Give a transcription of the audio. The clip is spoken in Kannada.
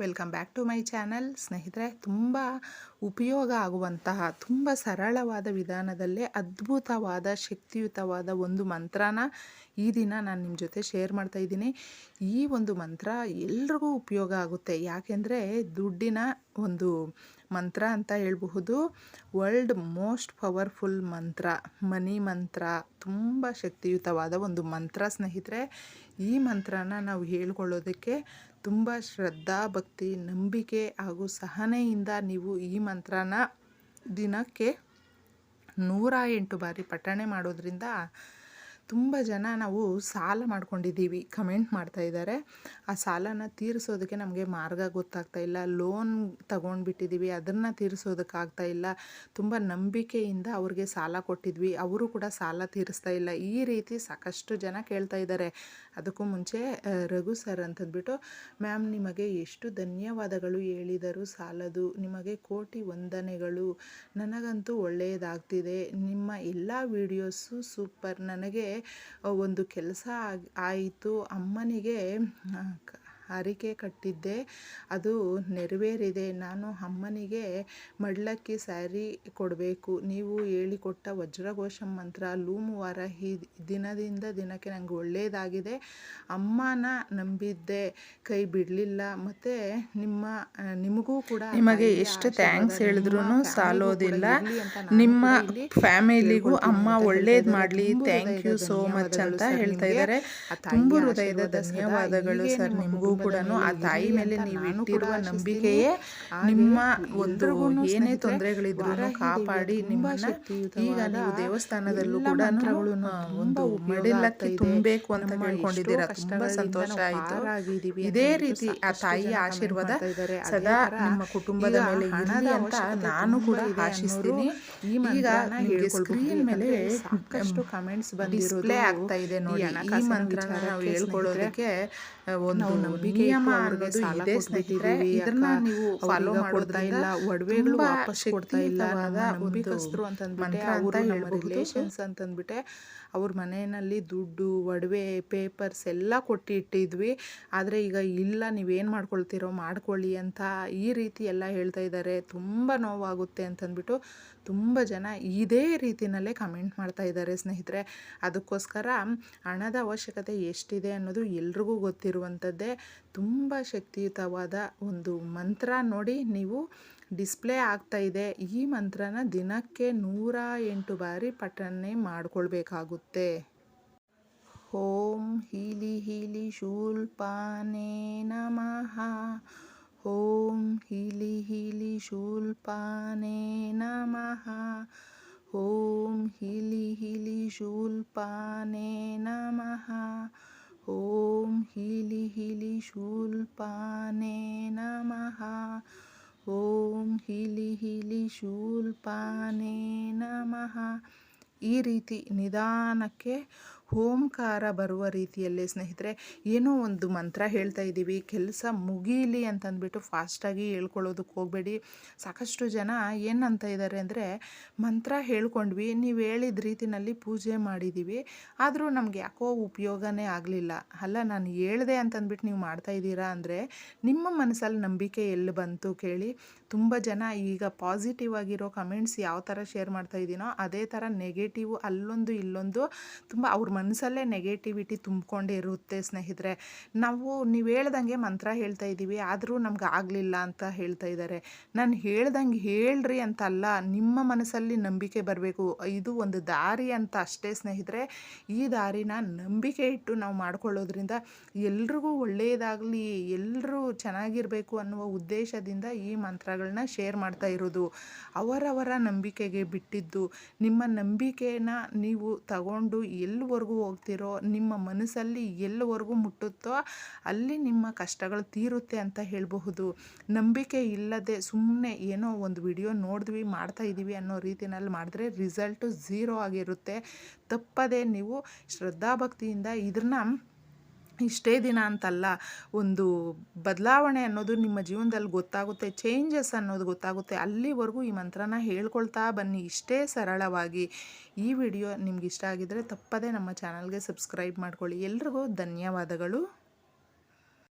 Welcome back to my channel ಸ್ನೇಹಿತರೆ, ತುಂಬ ಉಪಯೋಗ ಆಗುವಂತಹ, ತುಂಬ ಸರಳವಾದ ವಿಧಾನದಲ್ಲೇ ಅದ್ಭುತವಾದ, ಶಕ್ತಿಯುತವಾದ ಒಂದು ಮಂತ್ರನ ಈ ದಿನ ನಾನು ನಿಮ್ಮ ಜೊತೆ ಶೇರ್ ಮಾಡ್ತಾ ಇದ್ದೀನಿ. ಈ ಒಂದು ಮಂತ್ರ ಎಲ್ರಿಗೂ ಉಪಯೋಗ ಆಗುತ್ತೆ. ಯಾಕೆಂದರೆ ದುಡ್ಡಿನ ಒಂದು ಮಂತ್ರ ಅಂತ ಹೇಳಬಹುದು. ವರ್ಲ್ಡ್ ಮೋಸ್ಟ್ ಪವರ್ಫುಲ್ ಮಂತ್ರ ಮನಿ ಮಂತ್ರ ತುಂಬ ಶಕ್ತಿಯುತವಾದ ಒಂದು ಮಂತ್ರ ಸ್ನೇಹಿತರೆ. ಈ ಮಂತ್ರನ ನಾವು ಹೇಳ್ಕೊಳ್ಳೋದಕ್ಕೆ ತುಂಬ ಶ್ರದ್ಧಾ, ಭಕ್ತಿ, ನಂಬಿಕೆ ಹಾಗೂ ಸಹನೆಯಿಂದ ನೀವು ಈ ಮಂತ್ರನ ದಿನಕ್ಕೆ ನೂರ ಎಂಟು ಬಾರಿ ಪಠಣೆ ಮಾಡೋದ್ರಿಂದ ತುಂಬ ಜನ ನಾವು ಸಾಲ ಮಾಡ್ಕೊಂಡಿದ್ದೀವಿ, ಕಮೆಂಟ್ ಮಾಡ್ತಾ ಇದ್ದಾರೆ. ಆ ಸಾಲನ ತೀರಿಸೋದಕ್ಕೆ ನಮಗೆ ಮಾರ್ಗ ಗೊತ್ತಾಗ್ತಾ ಇಲ್ಲ, ಲೋನ್ ತಗೊಂಡ್ಬಿಟ್ಟಿದ್ದೀವಿ, ಅದನ್ನು ತೀರಿಸೋದಕ್ಕಾಗ್ತಾ ಇಲ್ಲ. ತುಂಬ ನಂಬಿಕೆಯಿಂದ ಅವ್ರಿಗೆ ಸಾಲ ಕೊಟ್ಟಿದ್ವಿ, ಅವರು ಕೂಡ ಸಾಲ ತೀರಿಸ್ತಾ ಇಲ್ಲ. ಈ ರೀತಿ ಸಾಕಷ್ಟು ಜನ ಕೇಳ್ತಾ ಇದ್ದಾರೆ. ಅದಕ್ಕೂ ಮುಂಚೆ ರಘು ಸರ್ ಅಂತಂದ್ಬಿಟ್ಟು, ಮ್ಯಾಮ್, ನಿಮಗೆ ಎಷ್ಟು ಧನ್ಯವಾದಗಳು ಹೇಳಿದರು ಸಾಲದು. ನಿಮಗೆ ಕೋಟಿ ವಂದನೆಗಳು. ನನಗಂತೂ ಒಳ್ಳೆಯದಾಗ್ತಿದೆ. ನಿಮ್ಮ ಎಲ್ಲ ವೀಡಿಯೋಸು ಸೂಪರ್. ನನಗೆ ಒಂದು ಕೆಲಸ ಆಯಿತು. ಅಮ್ಮನಿಗೆ ಹರಿಕೆ ಕಟ್ಟಿದ್ದೆ. ಅದು ನೆರವೇರಿದೆ. ನಾನು ಅಮ್ಮನಿಗೆ ಮಡ್ಲಕ್ಕಿ ಸ್ಯಾರಿ ಕೊಡಬೇಕು. ನೀವು ಹೇಳಿಕೊಟ್ಟ ವಜ್ರಘೋಷ ಮಂತ್ರ ಲೂಮುವಾರ ಈ ದಿನದಿಂದ ದಿನಕ್ಕೆ ನನಗೆ ಒಳ್ಳೆಯದಾಗಿದೆ. ಅಮ್ಮನ ನಂಬಿದ್ದೆ. ಕೈ ಬಿಡಲಿಲ್ಲ. ಮತ್ತು ನಿಮ್ಮ ನಿಮಗೂ ಕೂಡ ನಿಮಗೆ ಎಷ್ಟು ಥ್ಯಾಂಕ್ಸ್ ಹೇಳಿದ್ರು ಸಾಲೋದಿಲ್ಲ. ನಿಮ್ಮ ಫ್ಯಾಮಿಲಿಗೂ ಅಮ್ಮ ಒಳ್ಳೇದು ಮಾಡಲಿ. ಥ್ಯಾಂಕ್ ಯು ಸೋ ಮಚ್ ಅಂತ ಹೇಳ್ತಾ ಇದ್ದಾರೆ. ತುಂಬ ಹೃದಯದ ಧನ್ಯವಾದಗಳು ಸರ್ ನಿಮಗೂ ಕೂಡ ಆ ತಾಯಿ ಮೇಲೆ ನೀವು ಇಟ್ಟಿರುವ ನಂಬಿಕೆಯೇ ನಿಮ್ಮ ಒಂದು ಏನೇ ತೊಂದರೆಗಳಿದ್ರು ಕಾಪಾಡಿ ನಿಮ್ಮನ್ನ ಈಗ ನೀವು ದೇವಸ್ಥಾನದಲ್ಲೂ ಕೂಡ ಒಂದು ಮೆಡಿಲಕ್ಕೆ ತುಂಬಬೇಕು ಅಂತ ಹೇಳ್ಕೊಂಡಿದ್ದೀರಾ ತುಂಬಾ ಸಂತೋಷ ಆಯಿತು. ಇದೇ ರೀತಿ ಆ ತಾಯಿಯ ಆಶೀರ್ವಾದ ಸದಾ ನಿಮ್ಮ ಕುಟುಂಬದ ಮೇಲೆ ಇರಲಿ ಅಂತ ನಾನು ಕೂಡ ಆಶಿಸ್ತೀನಿ. ಈಗ ನಿಮಗೆ ಸ್ಕ್ರೀನ್ ಮೇಲೆ ಸಾಕಷ್ಟು ಕಮೆಂಟ್ಸ್ ಬಂದಿರೋದು ಆಗ್ತಾ ಇದೆ ನೋಡಿ. ಈ ಮಂತ್ರ ನಾವು ಹೇಳ್ಕೊಳ್ಳೋದಕ್ಕೆ ಒಂದು ನಿಯಮ ಅನ್ನೋದು ಇದೆ ಸ್ನೇಹಿತರೆ. ಇದನ್ನ ನೀವು ಫಾಲೋ ಮಾಡ್ತಾ ಇಲ್ಲ ಒಡವೆಗಳು ವಾಪಸ್ ಕೊಡ್ತಾ ಇಲ್ಲ ನಂಬಿಕಸ್ತರು ಅಂತಂದ್ಬಿಟ್ಟೆ ಅವರು ನಮ್ಮ ರಿಲೇಷನ್ಸ್ ಅಂತಂದ್ಬಿಟ್ಟೆ ಅವ್ರ ಮನೆಯಲ್ಲಿ ದುಡ್ಡು ಒಡವೆ ಪೇಪರ್ಸ್ ಎಲ್ಲ ಕೊಟ್ಟು ಇಟ್ಟಿದ್ವಿ. ಆದರೆ ಈಗ ಇಲ್ಲ ನೀವೇನು ಮಾಡ್ಕೊಳ್ತೀರೋ ಮಾಡ್ಕೊಳ್ಳಿ ಅಂತ ಈ ರೀತಿ ಎಲ್ಲ ಹೇಳ್ತಾ ಇದ್ದಾರೆ. ತುಂಬ ನೋವಾಗುತ್ತೆ ಅಂತಂದ್ಬಿಟ್ಟು ತುಂಬ ಜನ ಇದೇ ರೀತಿಯಲ್ಲೇ ಕಮೆಂಟ್ ಮಾಡ್ತಾ ಇದ್ದಾರೆ ಸ್ನೇಹಿತರೆ. ಅದಕ್ಕೋಸ್ಕರ ಹಣದ ಅವಶ್ಯಕತೆ ಎಷ್ಟಿದೆ ಅನ್ನೋದು ಎಲ್ರಿಗೂ ಗೊತ್ತಿರುವಂಥದ್ದೇ. ತುಂಬ ಶಕ್ತಿಯುತವಾದ ಒಂದು ಮಂತ್ರ ನೋಡಿ ನೀವು ಡಿಸ್ಪ್ಲೇ ಆಗ್ತಾ ಇದೆ. ಈ ಮಂತ್ರನ ದಿನಕ್ಕೆ ನೂರ ಎಂಟು ಬಾರಿ ಪಠನೆ ಮಾಡಿಕೊಳ್ಬೇಕಾಗುತ್ತೆ. ಓಂ ಹೀಲಿ ಹೀಲಿ ಶೂಲ್ಪಾನೇ ನಮಃ. ಓಂ ಹೀಲಿ ಹೀಲಿ ಶೂಲ್ಪಾನೇ ನಮಃ. ಓಂ ಹೀಲಿ ಹೀಲಿ ಶೂಲ್ಪಾನೇ ನಮಃ. ಓಂ ಹೀಲಿ ಹೀಲಿ ಶೂಲ್ಪಾನೇ ನಮಃ ಓಂ ಹೀಲಿ ಹೀಲಿ ಶೂಲ್ಪಾನೇ ನಮಃ ಈ ರೀತಿ ನಿಧಾನಕ್ಕೆ ಓಂಕಾರ ಬರುವ ರೀತಿಯಲ್ಲಿ ಸ್ನೇಹಿತರೆ, ಏನೋ ಒಂದು ಮಂತ್ರ ಹೇಳ್ತಾ ಇದ್ದೀವಿ. ಕೆಲಸ ಮುಗೀಲಿ ಅಂತಂದ್ಬಿಟ್ಟು ಫಾಸ್ಟಾಗಿ ಹೇಳ್ಕೊಳ್ಳೋದಕ್ಕೆ ಹೋಗಬೇಡಿ. ಸಾಕಷ್ಟು ಜನ ಏನಂತ ಇದ್ದಾರೆ ಅಂದರೆ, ಮಂತ್ರ ಹೇಳ್ಕೊಂಡ್ವಿ, ನೀವು ಹೇಳಿದ ರೀತಿನಲ್ಲಿ ಪೂಜೆ ಮಾಡಿದ್ದೀವಿ ಆದರೂ ನಮಗೆ ಯಾಕೋ ಉಪಯೋಗನೇ ಆಗಲಿಲ್ಲ. ಅಲ್ಲ, ನಾನು ಹೇಳ್ದೆ ಅಂತಂದ್ಬಿಟ್ಟು ನೀವು ಮಾಡ್ತಾ ಇದ್ದೀರಾ ಅಂದರೆ, ನಿಮ್ಮ ಮನಸ್ಸಲ್ಲಿ ನಂಬಿಕೆ ಎಲ್ಲಿ ಬಂತು ಕೇಳಿ. ತುಂಬ ಜನ ಈಗ ಪಾಸಿಟಿವ್ ಆಗಿರೋ ಕಮೆಂಟ್ಸ್ ಯಾವ ಥರ ಶೇರ್ ಮಾಡ್ತಾ ಇದ್ದೀನೋ, ಅದೇ ಥರ ನೆಗೆಟಿವ್ ಅಲ್ಲೊಂದು ಇಲ್ಲೊಂದು ತುಂಬ ಅವ್ರ ಮನಸ್ಸಲ್ಲೇ ನೆಗೆಟಿವಿಟಿ ತುಂಬಿಕೊಂಡೇ ಇರುತ್ತೆ ಸ್ನೇಹಿತರೆ. ನಾವು, ನೀವು ಹೇಳ್ದಂಗೆ ಮಂತ್ರ ಹೇಳ್ತಾ ಇದ್ದೀವಿ, ಆದರೂ ನಮ್ಗೆ ಆಗಲಿಲ್ಲ ಅಂತ ಹೇಳ್ತಾ ಇದ್ದಾರೆ ನಾನು ಹೇಳ್ದಂಗೆ ಹೇಳ್ರಿ ಅಂತ ಅಲ್ಲ ನಿಮ್ಮ ಮನಸ್ಸಲ್ಲಿ ನಂಬಿಕೆ ಬರಬೇಕು. ಇದು ಒಂದು ದಾರಿ ಅಂತ ಅಷ್ಟೇ ಸ್ನೇಹಿತರೆ. ಈ ದಾರಿನ ನಂಬಿಕೆ ಇಟ್ಟು ನಾವು ಮಾಡ್ಕೊಳ್ಳೋದ್ರಿಂದ ಎಲ್ರಿಗೂ ಒಳ್ಳೆಯದಾಗಲಿ ಎಲ್ಲರೂ ಚೆನ್ನಾಗಿರಬೇಕು ಅನ್ನುವ ಉದ್ದೇಶದಿಂದ ಈ ಮಂತ್ರಗಳನ್ನ ಶೇರ್ ಮಾಡ್ತಾ ಇರೋದು. ಅವರವರ ನಂಬಿಕೆಗೆ ಬಿಟ್ಟಿದ್ದು. ನಿಮ್ಮ ನಂಬಿಕೆನ ನೀವು ತಗೊಂಡು ಎಲ್ಲಿವರೆಗೂ ಹೋಗ್ತಿರೋ, ನಿಮ್ಮ ಮನಸ್ಸಲ್ಲಿ ಎಲ್ಲಿವರೆಗೂ ಮುಟ್ಟುತ್ತೋ ಅಲ್ಲಿ ನಿಮ್ಮ ಕಷ್ಟಗಳು ತೀರುತ್ತೆ ಅಂತ ಹೇಳಬಹುದು. ನಂಬಿಕೆ ಇಲ್ಲದೆ ಸುಮ್ಮನೆ ಏನೋ ಒಂದು ವಿಡಿಯೋ ನೋಡಿದ್ವಿ, ಮಾಡ್ತಾ ಇದ್ದೀವಿ ಅನ್ನೋ ರೀತಿನಲ್ಲಿ ಮಾಡಿದ್ರೆ ರಿಸಲ್ಟು ಝೀರೋ ಆಗಿರುತ್ತೆ. ತಪ್ಪದೇ ನೀವು ಶ್ರದ್ಧಾಭಕ್ತಿಯಿಂದ ಇದನ್ನ ಇಷ್ಟೇ ದಿನ ಅಂತಲ್ಲ, ಒಂದು ಬದಲಾವಣೆ ಅನ್ನೋದು ನಿಮ್ಮ ಜೀವನದಲ್ಲಿ ಗೊತ್ತಾಗುತ್ತೆ ಚೇಂಜಸ್ ಅನ್ನೋದು ಗೊತ್ತಾಗುತ್ತೆ. ಅಲ್ಲಿವರೆಗೂ ಈ ಮಂತ್ರನ ಹೇಳ್ಕೊಳ್ತಾ ಬನ್ನಿ. ಇಷ್ಟೇ ಸರಳವಾಗಿ ಈ ವಿಡಿಯೋ ನಿಮ್ಗೆ ಇಷ್ಟ ಆಗಿದ್ದರೆ ತಪ್ಪದೇ ನಮ್ಮ ಚಾನಲ್ಗೆ ಸಬ್ಸ್ಕ್ರೈಬ್ ಮಾಡ್ಕೊಳ್ಳಿ. ಎಲ್ರಿಗೂ ಧನ್ಯವಾದಗಳು.